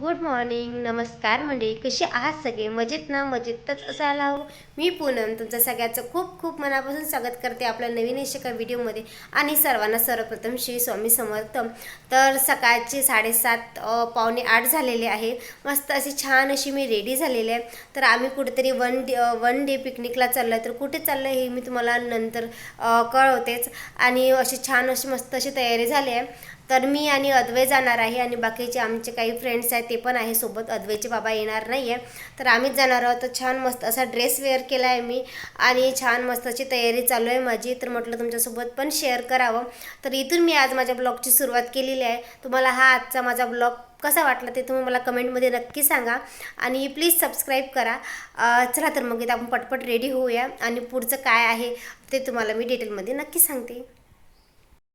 Good morning नमस्कार मंडळी. कसे आहात सगळे? मजेत ना? मजेतच असायला हवं? मी पूनम. तुमचं सगळ्याचं खूप खूप मनापासून स्वागत करते आपल्या नवीन अशा एका व्हिडिओमध्ये आणि सर्वांना सर्वप्रथम श्री स्वामी समर्थ. तर सकाळचे साडेसात पावणे आठ झालेले आहे. मस्त अशी छान अशी मी रेडी झालेली आहे. तर आम्ही कुठेतरी वन डे वन डे पिकनिकला चाललो आहे तर कुठे चाललं हे मी तुम्हाला नंतर कळवतेच. आणि अशी छान अशी मस्त अशी तयारी झाली आहे. तर मी आणि अद्वै जाणार आहे आणि बाकीचे आमचे काही फ्रेंड्स आहेत ते पण आहे सोबत. अद्वैचे बाबा येणार नाही आहे तर आम्हीच जाणार आहोत. तर छान मस्त असा ड्रेस वेअर केला आहे मी आणि छान मस्त अशी तयारी चालू आहे माझी. तर म्हटलं तुमच्यासोबत पण शेअर करावं. तर इथून मी आज माझ्या ब्लॉगची सुरुवात केलेली आहे. तुम्हाला हा आजचा माझा ब्लॉग कसा वाटला ते तुम्ही मला कमेंटमध्ये नक्की सांगा आणि प्लीज सबस्क्राईब करा. चला तर मग इथं आपण पटपट रेडी होऊया आणि पुढचं काय आहे ते तुम्हाला मी डिटेलमध्ये नक्की सांगते.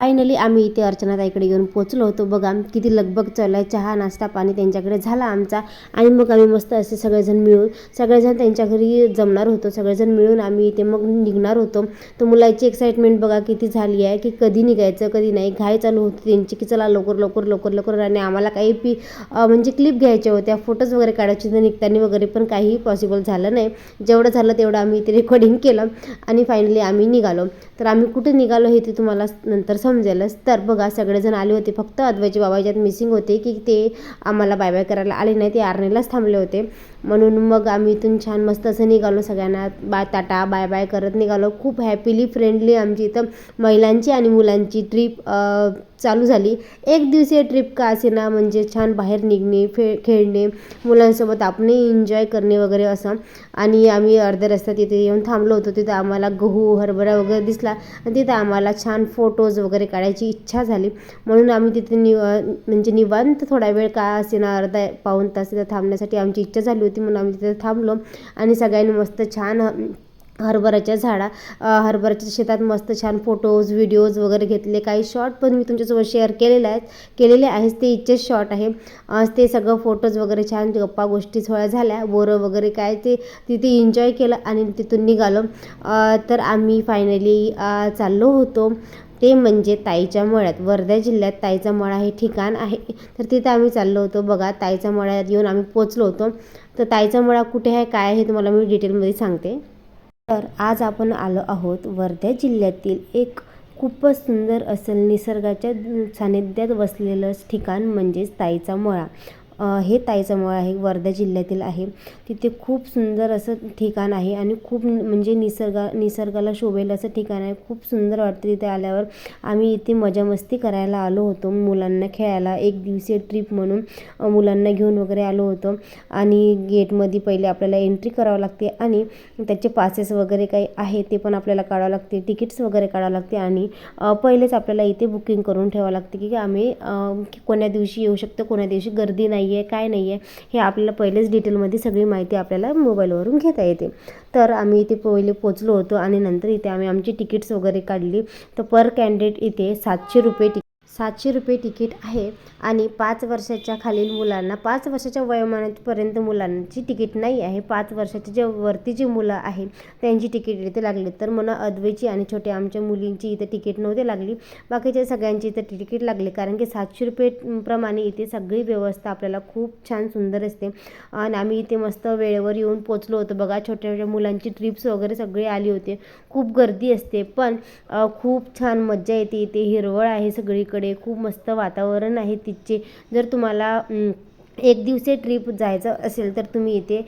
फायनली आम्ही इथे अर्चनाताईकडे येऊन पोचलो होतो. बघा किती लगबग चालू आहे चहा नाश्ता पाणी त्यांच्याकडे झाला आमचा. आणि मग आम्ही मस्त असे सगळेजण मिळून सगळेजण त्यांच्या घरी जमणार होतो. सगळेजण मिळून आम्ही इथे मग निघणार होतो. तर मुलाची एक्साइटमेंट बघा किती झाली आहे की कधी निघायचं कधी नाही. घाय चालू होती त्यांची की चला लवकर लवकर लवकर लवकर. आणि आम्हाला काही पी म्हणजे क्लिप घ्यायच्या होत्या फोटोज वगैरे काढायचे तर निघताना वगैरे. पण काही पॉसिबल झालं नाही. जेवढं झालं तेवढं आम्ही इथे रेकॉर्डिंग केलं. आणि फायनली आम्ही निघालो. तर आम्ही कुठे निघालो हे ते तुम्हाला नंतर समजेलच. तर बघा सगळेजण आले होते फक्त. अद्वैचे बाबा याच्यात मिसिंग होते की ते आम्हाला बाय बाय करायला आले नाही ते आर्नेलाच थांबले होते. म्हणून मग आम्ही इथून छान मस्त असं निघालो सगळ्यांना. बाय टाटा बाय बाय करत निघालो. खूप हॅपीली फ्रेंडली आमची इथं महिलांची आणि मुलांची ट्रीप चालू झाली. एक दिवसीय ट्रिप का असे ना म्हणजे छान बाहेर निघणे फे खेळणे मुलांसोबत आपणही एन्जॉय करणे वगैरे असं. आणि आम्ही अर्ध्या रस्त्यात तिथे येऊन थांबलो होतो. तिथं आम्हाला गहू हरभरा वगैरे दिसला. आणि तिथं आम्हाला छान फोटोज वगैरे काढायची इच्छा झाली. म्हणून आम्ही तिथे निव म्हणजे निवांत थोडा वेळ का असेना अर्धा पाऊण तास तिथं थांबण्यासाठी आमची इच्छा झाली होती. म्हणून आम्ही तिथे थांबलो आणि सगळ्यांनी मस्त छान हरभऱ्याच्या झाडा हरभराच्या हरभऱ्याच्या शेतात मस्त छान फोटोज व्हिडिओज वगैरे घेतले. काही शॉर्ट पण मी तुमच्यासोबत शेअर केलेले आहेत. केलेले आहेत ते इच्छेच शॉर्ट आहे. ते सगळं फोटोज वगैरे छान गप्पा गोष्टी थोड्या झाल्या. बोरं वगैरे काय ते तिथे एन्जॉय केलं आणि तिथून निघालो. तर आम्ही फायनली चाललो होतो. ते म्हणजे ताईच्या मळ्यात. वर्धा जिल्ह्यात ताईचा मळा हे ठिकाण आहे. तर तिथं आम्ही चाललो होतो. बघा ताईच्या मळ्यात येऊन आम्ही पोचलो होतो. तर ताईचा मळा कुठे आहे काय आहे तुम्हाला मी डिटेलमध्ये सांगते. तर आज आपण आलो आहोत वर्धा जिल्ह्यातील एक खूपच सुंदर असं निसर्गाच्या सानिध्यात वसलेलं ठिकाण म्हणजेच ताईचा मळा. हे ताईचा आहे वर्धा जिल्ह्यातील आहे. तिथे खूप सुंदर असं ठिकाण आहे आणि खूप म्हणजे निसर्गा निसर्गाला शोभेल असं ठिकाण आहे. खूप सुंदर वाटतं तिथे आल्यावर. आम्ही इथे मजा मस्ती करायला आलो होतो. मुलांना खेळायला एक दिवसीय ट्रिप म्हणून मुलांना घेऊन वगैरे आलो होतो. आणि गेटमध्ये पहिले आपल्याला एंट्री करावं लागते आणि त्याचे पासेस वगैरे काही आहे ते पण आपल्याला काढावं लागते. तिकीट्स वगैरे काढावं लागते आणि पहिलेच आपल्याला इथे बुकिंग करून ठेवावं लागते की आम्ही कोण्या दिवशी येऊ शकतो कोण्या दिवशी गर्दी नाही नाही आहे काय नाही आहे हे आपल्याला पहिलेच डिटेलमध्ये सगळी माहिती आपल्याला मोबाईलवरून घेता येते. तर आम्ही इथे पहिले पोचलो होतो आणि नंतर इथे आम्ही आमची तिकीट्स वगैरे काढली. तर पर कॅन्डिडेट इथे सातशे रुपये सातशे रुपये तिकीट आहे आणि पाच वर्षाच्या खालील मुलांना पाच वर्षाच्या वयोमानापर्यंत मुलांची तिकीट नाही आहे. पाच वर्षाच्या जे वरती जे मुलं आहे त्यांची तिकीट इथे लागली. तर मला अद्वैची आणि छोट्या आमच्या मुलींची इथे तिकीट नव्हती लागली. बाकीच्या सगळ्यांची इथे तिकीट लागली. कारण की सातशे रुपये प्रमाणे इथे सगळी व्यवस्था आपल्याला खूप छान सुंदर असते आणि आम्ही इथे मस्त वेळेवर येऊन पोचलो होतो. बघा छोट्या छोट्या मुलांची ट्रिप्स वगैरे सगळे आली होते. खूप गर्दी असते पण खूप छान मज्जा येते. इथे हिरवळ आहे सगळीकडे. खूप मस्त वातावरण आहे तिथचे. जर तुम्हाला एक दिवसीय ट्रिप जायचं असेल तर तुम्ही इथे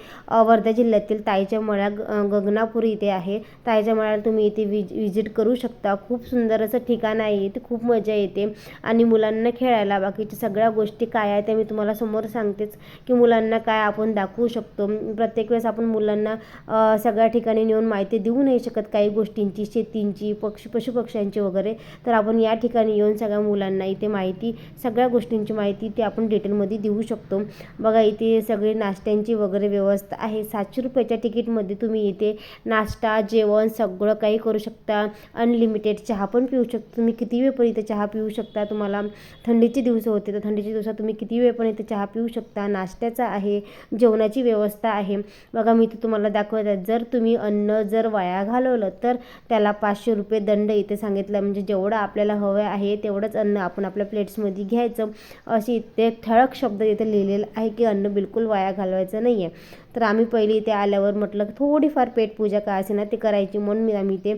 वर्धा जिल्ह्यातील ताईच्या मळा ग- गगनापूर इथे आहे. ताईच्या मळ्याला तुम्ही इथे विज विजिट करू शकता. खूप सुंदर असं ठिकाण आहे इथे. खूप मजा येते. आणि मुलांना खेळायला बाकीच्या सगळ्या गोष्टी काय आहे त्या मी तुम्हाला समोर सांगतेच की मुलांना काय आपण दाखवू शकतो. प्रत्येक वेळेस आपण मुलांना सगळ्या ठिकाणी नेऊन माहिती देऊ नाही शकत काही गोष्टींची शेतींची पक्षी पशुपक्ष्यांची वगैरे. तर आपण या ठिकाणी येऊन सगळ्या मुलांना इथे माहिती सगळ्या गोष्टींची माहिती ते आपण डिटेलमध्ये देऊ शकतो. बघा इथे सगळी नाश्त्यांची वगैरे व्यवस्था आहे. सातशे रुपयाच्या तिकीटमध्ये तुम्ही इथे नाश्ता जेवण सगळं काही करू शकता. अनलिमिटेड चहा पण पिऊ शकता. तुम्ही किती वेळ पण इथे चहा पिऊ शकता. तुम्हाला थंडीचे दिवस होते तर थंडीच्या दिवसात तुम्ही किती वेळ पण इथे चहा पिऊ शकता. नाश्त्याचा आहे जेवणाची व्यवस्था आहे. बघा मी इथे तुम्हाला दाखवत आहे. जर तुम्ही अन्न जर वाया घालवलं तर त्याला पाचशे रुपये दंड इथे सांगितलं. म्हणजे जेवढं आपल्याला हवं आहे तेवढंच अन्न आपण आपल्या प्लेट्समध्ये घ्यायचं. अशी इथे ठळक शब्द इथे लिहिले लिहिलेलं आहे की अन्न बिलकुल वाया घालवायचं नाही आहे तर आम्ही पहिले इथे आल्यावर म्हटलं थोडीफार पेटपूजा का असे ना ते करायची. म्हणून मी आम्ही इथे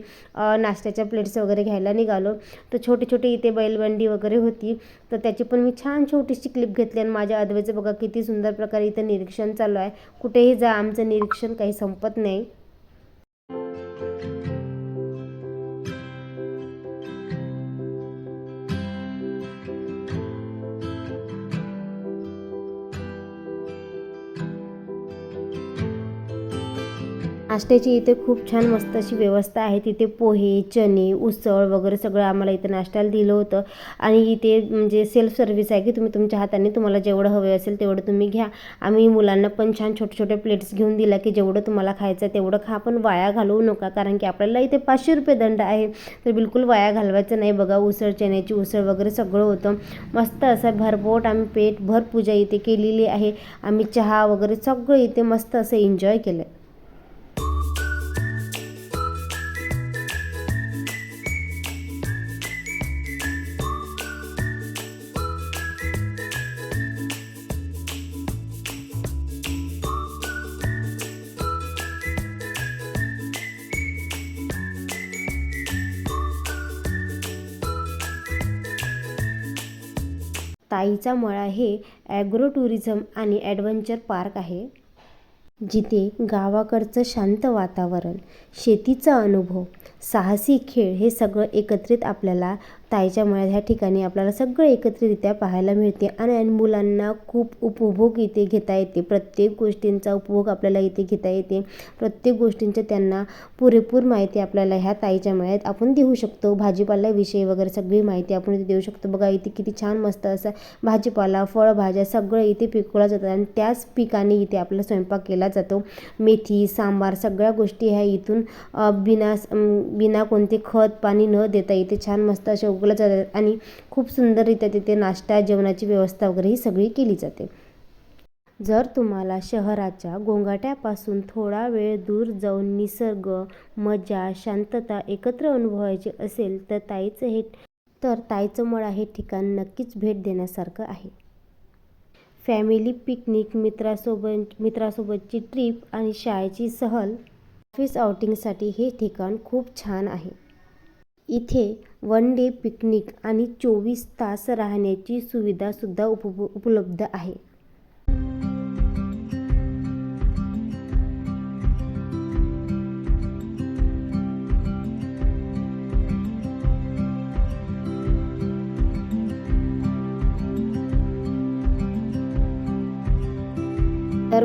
नाश्त्याच्या प्लेट्स वगैरे घ्यायला निघालो. तर छोटे छोटे इथे बैलबंडी वगैरे होती. तर त्याची पण मी छान छोटीशी क्लिप घेतली आणि माझ्या अदवेचं बघा किती सुंदर प्रकारे इथं निरीक्षण चालू आहे. कुठेही जा आमचं निरीक्षण काही संपत नाही. नाश्त्याची इथे खूप छान मस्त अशी व्यवस्था आहे. तिथे पोहे चणे उसळ वगैरे सगळं आम्हाला इथे नाश्त्याला दिलं होतं. आणि इथे म्हणजे सेल्फ सर्व्हिस आहे की तुम्ही तुमच्या हाताने तुम्हाला जेवढं हवे असेल तेवढं तुम्ही घ्या. आम्ही मुलांना पण छान छोटे छोटे प्लेट्स घेऊन दिला की जेवढं तुम्हाला खायचं आहे तेवढं खा. पण वाया घालवू नका कारण की आपल्याला इथे पाचशे रुपये दंड आहे. तर बिलकुल वाया घालवायचं नाही. बघा उसळ चण्याची उसळ वगैरे सगळं होतं. मस्त असं भरपोट आम्ही पेट भर पूजा इथे केलेली आहे. आम्ही चहा वगैरे सगळं इथे मस्त असं एन्जॉय केलं ताईचा मळा हे ॲग्रो टुरिझम आणि ॲडव्हेंचर पार्क आहे. जिथे गावाकडचं शांत वातावरण शेतीचा अनुभव साहसी खेळ हे सगळं एकत्रित आपल्याला ताईच्या मळ्यात ह्या ठिकाणी आपल्याला सगळं एकत्रितरित्या पाहायला मिळते. आणि आणि मुलांना खूप उपभोग इथे घेता येते. प्रत्येक गोष्टींचा उपभोग आपल्याला इथे घेता येते. प्रत्येक गोष्टींच्या त्यांना पुरेपूर माहिती आपल्याला ह्या ताईच्या मळ्यात आपण देऊ शकतो. भाजीपाल्याविषयी वगैरे सगळी माहिती आपण इथे देऊ शकतो. बघा इथे किती छान मस्त असं भाजीपाला फळभाज्या सगळं इथे पिकवल्या जातं आणि त्याच पिकाने इथे आपला स्वयंपाक केला जातो. मेथी सांबार सगळ्या गोष्टी ह्या इथून बिना बिना कोणते खत पाणी न देता इथे छान मस्त असे उगवल्या जातात आणि खूप सुंदररित्या तिथे नाश्ता जेवणाची व्यवस्था वगैरे ही सगळी केली जाते. जर तुम्हाला शहराच्या गोंगाट्यापासून थोडा वेळ दूर जाऊन निसर्ग मजा शांतता एकत्र अनुभवायची असेल तर ताईचं हे तर ताईचं मळा हे ठिकाण नक्कीच भेट देण्यासारखं आहे. फॅमिली पिकनिक मित्रासोबत मित्रासोबतची ट्रिप आणि शाळेची सहल ऑफिस आउटिंगसाठी हे ठिकाण खूप छान आहे. इथे वन डे पिकनिक आणि चोवीस तास राहण्याची सुविधासुद्धा उप उपलब्ध आहे.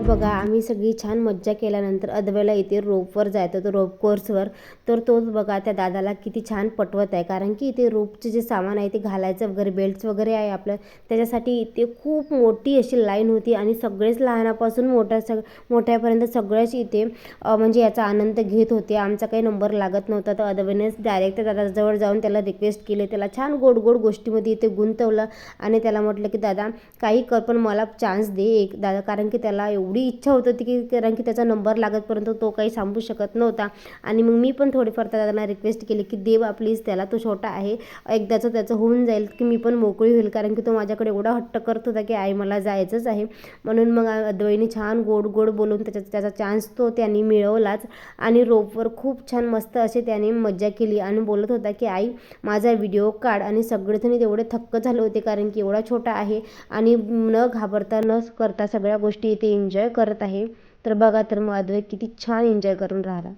बघा आम्ही सगळी छान मज्जा केल्यानंतर अदवेला इथे रोपवर जायचं होतं रोप कोर्सवर. तर तोच बघा त्या दादाला किती छान पटवत आहे. कारण की इथे रोपचे जे सामान आहे ते घालायचं वगैरे बेल्ट्स वगैरे आहे आपलं. त्याच्यासाठी इथे खूप मोठी अशी लाईन होती आणि सगळेच लहानापासून मोठ्या सग मोठ्यापर्यंत सगळेच इथे म्हणजे याचा आनंद घेत होते. आमचा काही नंबर लागत नव्हता. तर अदवेनेच डायरेक्ट त्या दादाजवळ जाऊन त्याला रिक्वेस्ट केले. त्याला छान गोड गोड गोष्टीमध्ये इथे गुंतवलं आणि त्याला म्हटलं की दादा काही कर पण मला चान्स दे एक. दादा कारण की त्याला एवढं एवढी इच्छा होत होती की कारण की त्याचा नंबर लागतपर्यंत तो काही सांगू शकत नव्हता. आणि मग मी पण थोडीफार त्या रिक्वेस्ट केली की देवा प्लीज त्याला तो छोटा आहे. एकदाचं त्याचं होऊन जाईल की मी पण मोकळी होईल कारण की तो माझ्याकडे एवढा हट्ट करत होता की आई मला जायचंच आहे. म्हणून मग अद्वैनी छान गोड गोड बोलून त्याच्या त्याचा चान्स तो त्यांनी मिळवलाच. आणि रोपवर खूप छान मस्त असे त्याने मज्जा केली आणि बोलत होता की आई माझा व्हिडिओ काढ. आणि सगळेजणी तेवढे थक्क झाले होते कारण की एवढा छोटा आहे. आणि न घाबरता न करता सगळ्या गोष्टी इथे एन्जॉय करत आहे. तर बघा तर मग अद्वैत किती छान एन्जॉय करून राहिला.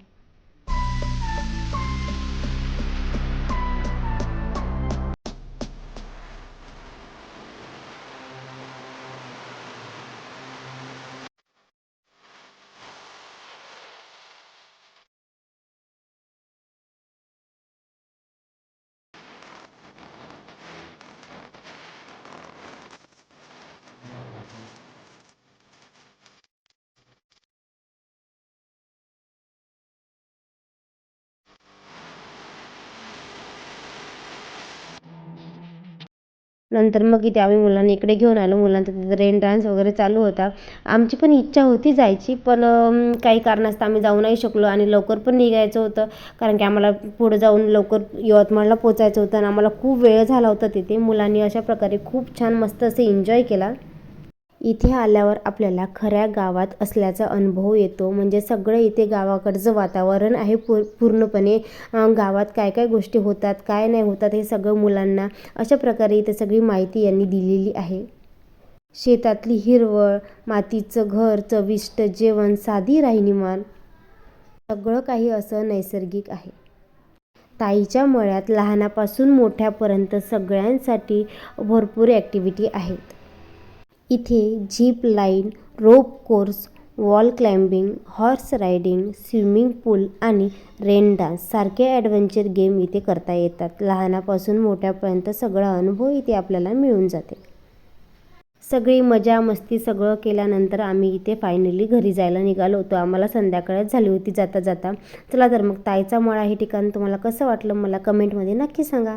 नंतर मग इथे आम्ही मुलांना इकडे घेऊन आलो. मुलांचा तिथे रेन डान्स वगैरे चालू होता. आमची पण इच्छा होती जायची पण काही कारणास्तव आम्ही जाऊ नाही शकलो आणि लवकर पण निघायचं होतं. कारण की आम्हाला पुढे जाऊन लवकर यवतमाळला पोचायचं होतं आणि आम्हाला खूप वेळ झाला होता तिथे. मुलांनी अशा प्रकारे खूप छान मस्त असे एन्जॉय केला. इथे आल्यावर आपल्याला खऱ्या गावात असल्याचा अनुभव येतो. म्हणजे सगळं इथे गावाकडचं वातावरण आहे पूर पूर्णपणे गावात काय काय गोष्टी होतात काय नाही होतात हे सगळं मुलांना अशा प्रकारे इथे सगळी माहिती यांनी दिलेली आहे. शेतातली हिरवळ मातीचं घर चविष्ट जेवण साधी राहणीमान सगळं काही असं नैसर्गिक आहे. ताईच्या मळ्यात लहानापासून मोठ्यापर्यंत सगळ्यांसाठी भरपूर ॲक्टिव्हिटी आहेत. इथे zip line rope course wall climbing horse riding swimming pool आणि रेन डान्स सारखे ॲडव्हेंचर गेम इथे करता येतात. लहानापासून मोठ्यापर्यंत सगळा अनुभव इथे आपल्याला मिळून जाते. सगळी मजा मस्ती सगळं केल्यानंतर आम्ही इथे फायनली घरी जायला निघालो होतो. आम्हाला संध्याकाळच झाली होती जाता जाता. चला तर मग ताईचा मळा हे ठिकाण तुम्हाला कसं वाटलं मला कमेंटमध्ये नक्की सांगा.